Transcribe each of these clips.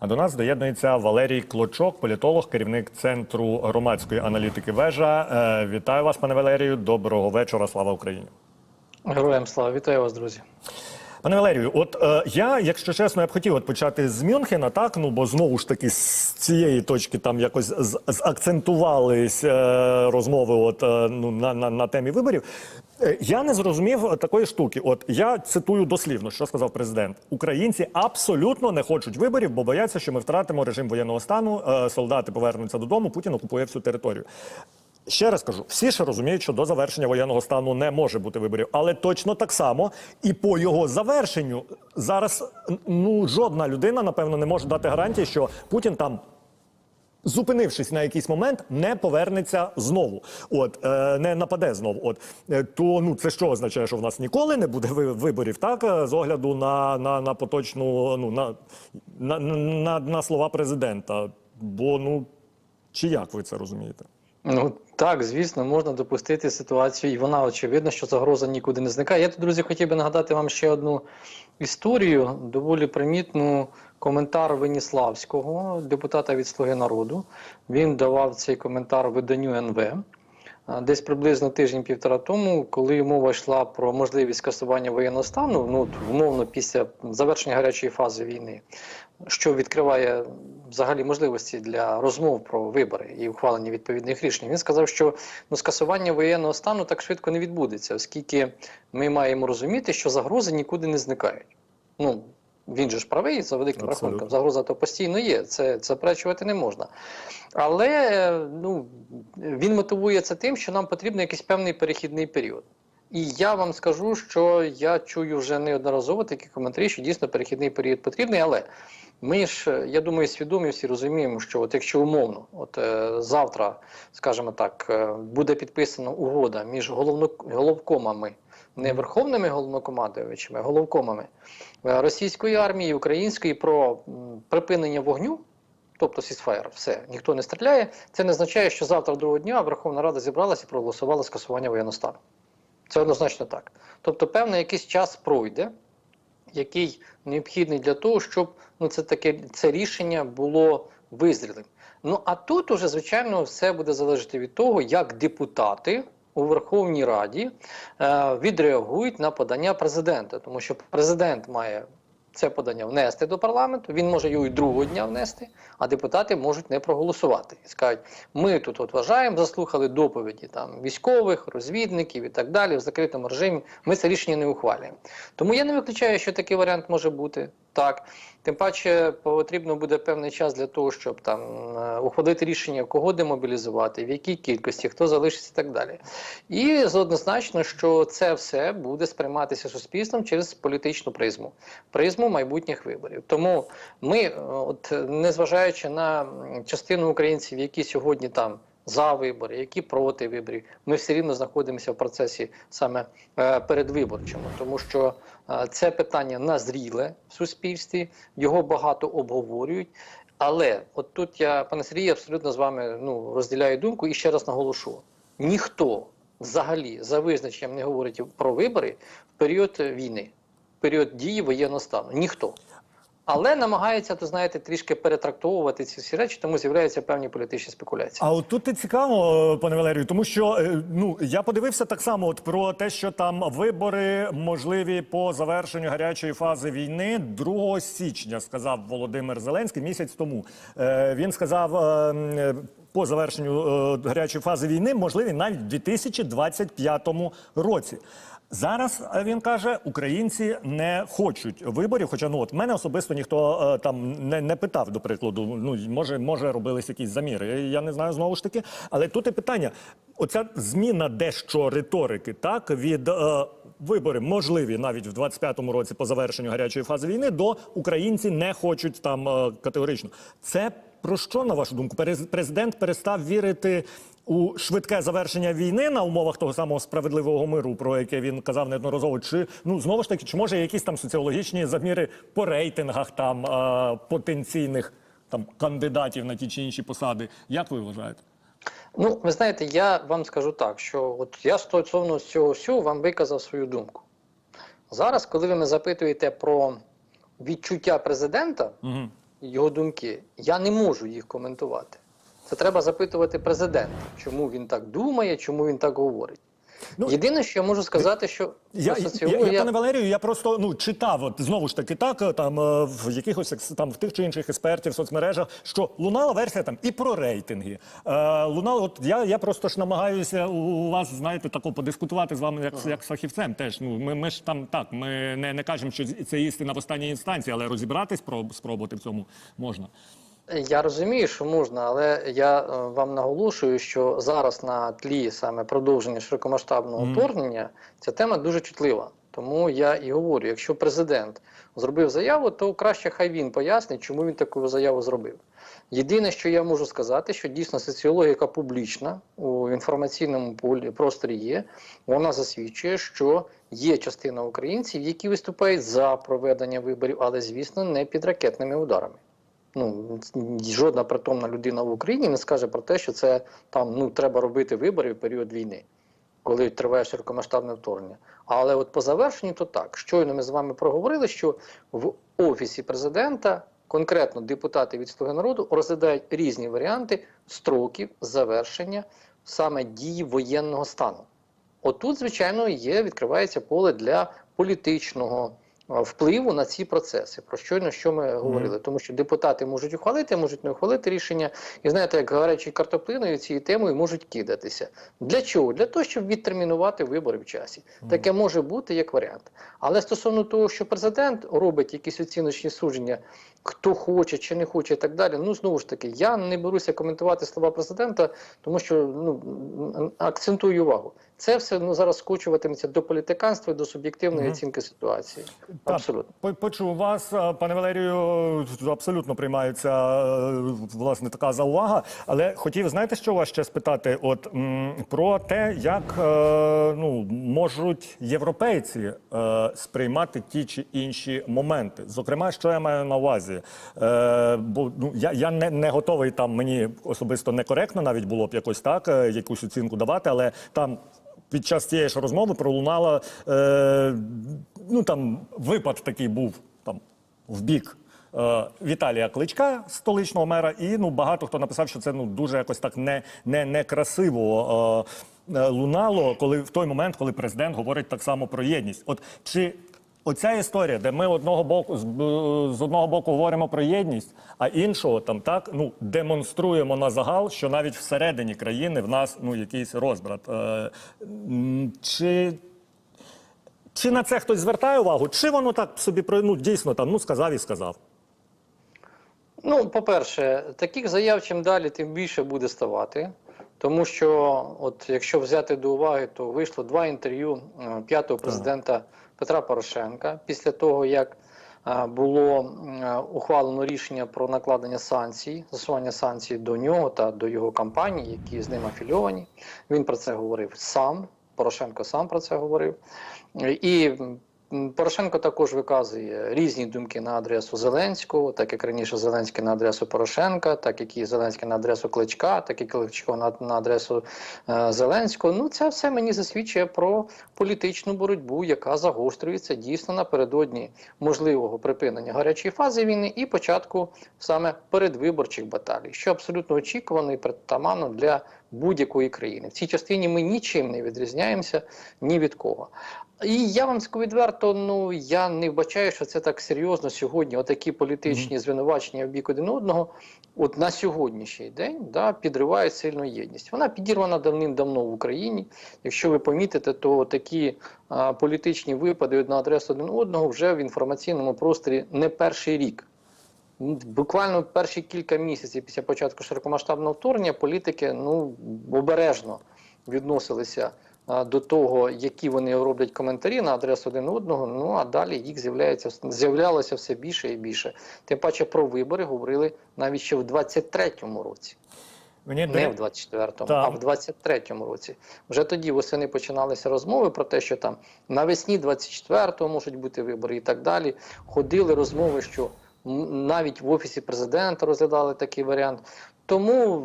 А до нас доєднується Валерій Клочок, політолог, керівник центру громадської аналітики Вежа. Е, Вітаю вас, пане Валерію. Доброго вечора. Слава Україні. Героям слава, вітаю вас, друзі. Пане Валерію, от е, я, якщо чесно, я б хотів от почати з Мюнхена, так ну бо знову ж таки з цієї точки там якось з- закцентувались е, розмови, от е, ну на, на, на темі виборів. Е, Я не зрозумів такої штуки. От я цитую дослівно, що сказав президент: Українці абсолютно не хочуть виборів, бо бояться, що ми втратимо режим воєнного стану. е, Солдати повернуться додому. Путін окупує всю територію. Ще раз кажу, всі ще розуміють, що до завершення воєнного стану не може бути виборів, але точно так само і по його завершенню зараз ну жодна людина напевно не може дати гарантії, що Путін там. Зупинившись на якийсь момент, не повернеться знову. От е, не нападе знову. От е, то ну це що означає, що в нас ніколи не буде виборів, так е, з огляду на, на, на поточну ну на, на, на, на слова президента. Бо ну чи як ви це розумієте? Ну так, звісно, можна допустити ситуацію, і вона очевидно, що загроза нікуди не зникає. Я тут, друзі, хотів би нагадати вам ще одну історію, доволі примітну коментар Веніславського, депутата від Слуги народу. Він давав цей коментар виданню НВ. Десь приблизно тиждень-півтора тому, коли мова йшла про можливість скасування воєнного стану, ну умовно після завершення гарячої фази війни, що відкриває взагалі можливості для розмов про вибори і ухвалення відповідних рішень. Він сказав, що ну, скасування воєнного стану так швидко не відбудеться, оскільки ми маємо розуміти, що загрози нікуди не зникають. Ну, він же ж правий за великим Абсолютно. рахунком. Загроза то постійно є. Це заперечувати не можна. Але е, ну, він мотивує це тим, що нам потрібен якийсь певний перехідний період. І я вам скажу, що я чую вже неодноразово такі коментарі, що дійсно перехідний період потрібний, але ми ж, я думаю, свідомі всі розуміємо, що от якщо умовно, от е, завтра, скажімо так, е, буде підписана угода між головно, головкомами, не верховними головнокомандувачами, а головкомами е, російської армії, української про м, припинення вогню. Тобто сісфаєр, все, ніхто не стріляє. Це не означає, що завтра другого дня Верховна Рада зібралася і проголосувала скасування воєнного стану. Це однозначно так. Тобто, певний якийсь час пройде, який необхідний для того, щоб ну, це таке це рішення було визрілим. Ну а тут уже, звичайно, все буде залежати від того, як депутати у Верховній Раді е, відреагують на подання президента, тому що президент має. Це подання внести до парламенту, він може його і другого дня внести, а депутати можуть не проголосувати. І скажуть, ми тут от вважаємо, заслухали доповіді там військових, розвідників і так далі в закритому режимі. Ми це рішення не ухвалюємо. Тому я не виключаю, що такий варіант може бути так. Тим паче потрібно буде певний час для того, щоб там е, ухвалити рішення, кого демобілізувати, в якій кількості, хто залишиться і так далі. І однозначно, що це все буде сприйматися суспільством через політичну призму, призму майбутніх виборів. Тому ми, е, от незважаючи на частину українців, які сьогодні там. За вибори, які проти виборів, ми все рівно знаходимося в процесі саме е, передвиборчому, тому що е, це питання назріле в суспільстві, його багато обговорюють. Але от тут я, пане Сергію, абсолютно з вами ну, розділяю думку і ще раз наголошу: ніхто взагалі за визначенням не говорить про вибори в період війни, в період дії воєнного стану. Ніхто. Але намагається, то знаєте, трішки перетрактовувати ці всі речі, тому з'являються певні політичні спекуляції. А от тут і цікаво, пане Валерію, тому що е, ну я подивився так само, от про те, що там вибори можливі по завершенню гарячої фази війни 2 січня, сказав Володимир Зеленський місяць тому. Е, Він сказав. е, По завершенню е, гарячої фази війни можливі навіть в 2025 році. Зараз е, він каже, українці не хочуть виборів. Хоча ну от мене особисто ніхто е, там не, не питав, до прикладу. Ну може, може робились якісь заміри. Я не знаю знову ж таки. Але тут і питання: оця зміна дещо риторики, так від е, вибори можливі навіть в 25-му році по завершенню гарячої фази війни до українці не хочуть там е, категорично. Це про що на вашу думку? Президент перестав вірити у швидке завершення війни на умовах того самого справедливого миру, про яке він казав неодноразово. Чи ну знову ж таки, чи може якісь там соціологічні заміри по рейтингах там е, потенційних там кандидатів на ті чи інші посади? Як ви вважаєте? Ну, ви знаєте, я вам скажу так, що от я стосовно цього всього вам виказав свою думку. Зараз, коли ви мене запитуєте про відчуття президента, Угу. Його думки. Я не можу їх коментувати. Це треба запитувати президента, чому він так думає, чому він так говорить. Ну, Єдине, що я можу сказати, що Я, я, соціологія... я, пане Валерію, я просто ну читав, от знову ж таки, так е, там е, в якихось там в тих чи інших експертів в соцмережах, що лунала версія там і про рейтинги. Е, лунала, от я, я просто ж намагаюся у вас, знаєте, тако подискутувати з вами як, як з фахівцем. Теж ну ми, ми ж там так, ми не, не кажемо, що це істина в останній інстанції, але розібратись про спробувати в цьому можна. Я розумію, що можна, але я е, вам наголошую, що зараз на тлі саме продовження широкомасштабного вторгнення ця тема дуже чутлива. Тому я і говорю: якщо президент зробив заяву, то краще хай він пояснить, чому він таку заяву зробив. Єдине, що я можу сказати, що дійсно соціологія, яка публічна у інформаційному полі просторі є, вона засвідчує, що є частина українців, які виступають за проведення виборів, але звісно не під ракетними ударами. Ну жодна притомна людина в Україні не скаже про те, що це там ну треба робити вибори в період війни, коли триває широкомасштабне вторгнення. Але от по завершенню, то так щойно ми з вами проговорили, що в офісі президента конкретно депутати від Слуги народу розглядають різні варіанти строків завершення саме дії воєнного стану. Отут, звичайно, є відкривається поле для політичного впливу на ці процеси. Про щойно що ми говорили, тому що депутати можуть ухвалити, можуть не ухвалити рішення, і знаєте, як гарячі картоплиною цією темою можуть кидатися. Для чого? Для того, щоб відтермінувати вибори в часі. Таке може бути як варіант. Але стосовно того, що президент робить якісь оціночні судження, хто хоче чи не хоче, і так далі. Ну знову ж таки, я не беруся коментувати слова президента, тому що ну акцентую увагу. Це все ну зараз скочуватиметься до політиканства, і до суб'єктивної Мгм. оцінки ситуації. Так. Абсолютно. По- Почув вас, е, пане Валерію, абсолютно приймається е, власне така заувага. Але хотів, знаєте, що вас ще спитати? От про те, як е, ну можуть європейці е, сприймати ті чи інші моменти. Зокрема, що я маю на увазі? Е, бо ну я, я не, не готовий там мені особисто некоректно навіть було б якось так, е, якусь оцінку давати, але там. Під час цієї ж розмови пролунала е, ну там випад такий був там в бік е, Віталія Кличка, столичного мера, і ну багато хто написав, що це ну дуже якось так не, не, некрасиво е, е, лунало, коли в той момент, коли президент говорить так само про єдність. От чи Оця історія, де ми одного боку з, з одного боку говоримо про єдність, а іншого там так ну демонструємо на загал, що навіть всередині країни в нас ну якийсь розбрат. Е, чи чи на це хтось звертає увагу, чи воно так собі ну, дійсно там ну сказав і сказав? Ну, по-перше, таких заяв чим далі, тим більше буде ставати. Тому що, от якщо взяти до уваги, то вийшло два інтерв'ю е, п'ятого президента Петра Порошенка після того, як е, було е, ухвалено рішення про накладення санкцій, засування санкцій до нього та до його компаній, які з ним афільовані. Він про це говорив сам. Порошенко сам про це говорив. І Порошенко також виказує різні думки на адресу Зеленського, так як раніше Зеленський на адресу Порошенка, так як і Зеленський на адресу Кличка, так і Кличко на, на адресу е, Зеленського. Ну, це все мені засвідчує про політичну боротьбу, яка загострюється дійсно напередодні можливого припинення гарячої фази війни і початку саме передвиборчих баталій, що абсолютно очікувано і притаманно для будь-якої країни. В цій частині ми нічим не відрізняємося ні від кого. І я вам скажу відверто, ну я не вбачаю, що це так серйозно сьогодні. Отакі політичні звинувачення в бік один одного, от на сьогоднішній день да, підривають сильну єдність. Вона підірвана давним-давно в Україні. Якщо ви помітите, то такі а, політичні випади на адресу один одного вже в інформаційному просторі не перший рік. Буквально перші кілька місяців після початку широкомасштабного вторгнення політики ну обережно відносилися а, до того, які вони роблять коментарі на адресу один одного. Ну а далі їх з'являється з'являлося все більше і більше. Тим паче про вибори говорили навіть ще в 23-му році. Мені Не в 24-му, Так. а в 23-му році. Вже тоді восени починалися розмови про те, що там навесні 24-го можуть бути вибори і так далі. Ходили розмови, що навіть в офісі президента розглядали такий варіант. Тому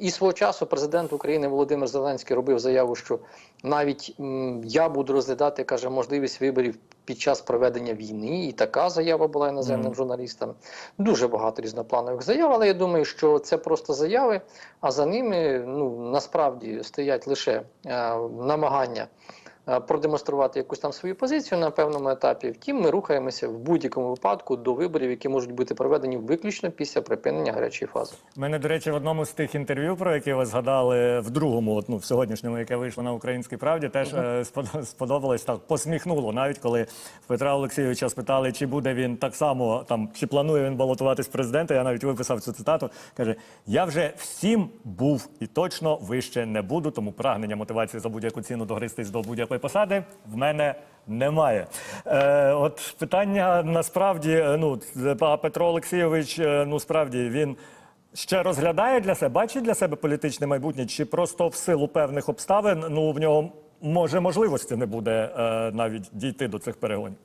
і свого часу президент України Володимир Зеленський робив заяву, що навіть я буду розглядати каже можливість виборів під час проведення війни. І така заява була іноземним Мгм. журналістам. Дуже багато різнопланових заяв, але я думаю, що це просто заяви, а за ними ну насправді стоять лише е, намагання. Е, Продемонструвати якусь там свою позицію на певному етапі. Втім, ми рухаємося в будь-якому випадку до виборів, які можуть бути проведені виключно після припинення гарячої фази. Мене, до речі, в одному з тих інтерв'ю, про які ви згадали, в другому, от, ну, в сьогоднішньому, яке вийшло на українській правді, теж е, спод- сподобалось так, посміхнуло. Навіть коли Петра Олексійовича спитали, чи буде він так само там, чи планує він балотуватись президента. Я навіть виписав цю цитату. каже: Я вже всім був і точно вище не буду, тому прагнення мотивації за будь-яку ціну догристись до будь-якої посади в мене немає. Е, от питання насправді, е, ну а Петро Олексійович, е, ну справді він. Ще розглядає для себе, бачить для себе політичне майбутнє, чи просто в силу певних обставин ну в нього може можливості не буде е, навіть дійти до цих перегонів.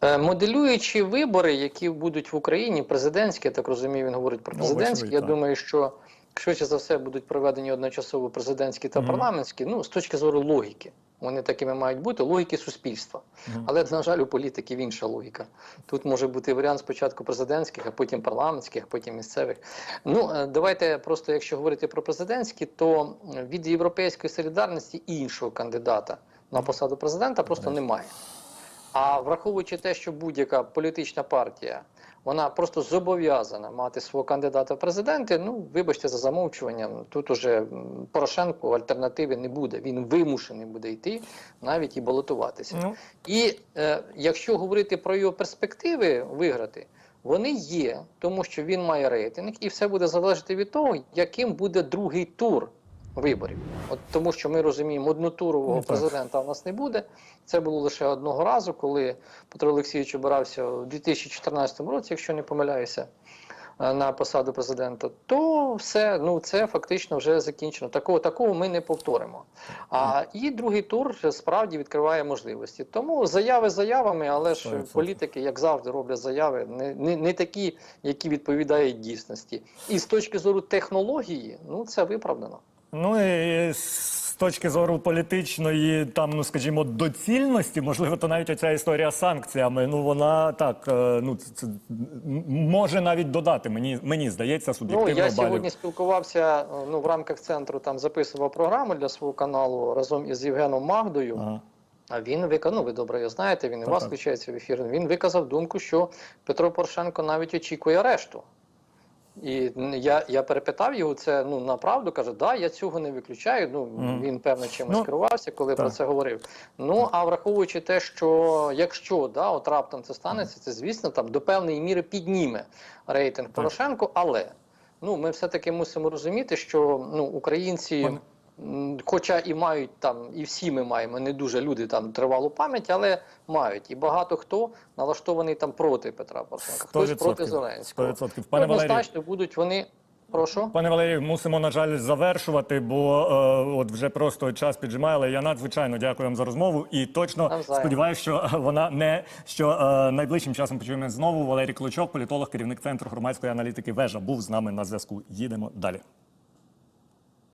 Е, Моделюючи вибори, які будуть в Україні, президентські, я так розумію, він говорить про Ну, президентські. я так. думаю, що швидше за все будуть проведені одночасово президентські та парламентські. Ну, з точки зору логіки. Вони такими мають бути, логіки суспільства. Але, на жаль, у політиків інша логіка. Тут може бути варіант спочатку президентських, а потім парламентських, а потім місцевих. Ну, е, давайте просто, якщо говорити про президентські, то від Європейської солідарності іншого кандидата на посаду президента просто немає. А враховуючи те, що будь-яка політична партія вона просто зобов'язана мати свого кандидата в президенти, ну вибачте за замовчуванням, тут уже Порошенко альтернативи не буде. Він вимушений буде йти навіть і балотуватися. Ну І е, якщо говорити про його перспективи виграти, вони є, тому що він має рейтинг, і все буде залежати від того, яким буде другий тур виборів. От тому, що ми розуміємо, однотурового Ну, президента у нас не буде. Це було лише одного разу, коли Петро Олексійович обирався у 2014 році, якщо не помиляюся. е, На посаду президента, то все ну це фактично вже закінчено. Такого такого ми не повторимо. А і другий тур справді відкриває можливості. Тому заяви заявами, але ж політики, як завжди, роблять заяви не, не, не такі, які відповідають дійсності. І з точки зору технології, ну це виправдано. Ну і з точки зору політичної, там, ну скажімо, доцільності, можливо, то навіть оця історія з санкціями, ну вона так, е, ну це, може навіть додати. Мені мені здається, Ну я балів. сьогодні спілкувався е, ну в рамках центру. Там записував програму для свого каналу разом із Євгеном Магдою. Ага. А він виказав, ну ви добре його знаєте, він і Так, вас включається в ефір. Він виказав думку, що Петро Порошенко навіть очікує арешту. І я, я перепитав його це ну на правду, каже, да, я цього не виключаю. Ну mm. він певно чимось Ну, керувався, коли про це говорив. Ну а враховуючи те, що якщо да, от раптом це станеться, це звісно там до певної міри підніме рейтинг Порошенко, але ну ми все-таки мусимо розуміти, що ну українці. Хоча і мають там, і всі ми маємо не дуже люди там тривалу пам'ять, але мають. І багато хто налаштований там проти Петра Порошенка, хтось проти Зеленського. 100%. Пане Валерію, Однозначно будуть вони. Прошу. Пане Валерію, мусимо, на жаль, завершувати, бо е, от вже просто час піджимає. Але я надзвичайно дякую вам за розмову і точно сподіваюся, що вона не що е, найближчим часом почуємо знову. Валерій Клочок, політолог, керівник центру громадської аналітики. Вежа був з нами на зв'язку. Їдемо далі.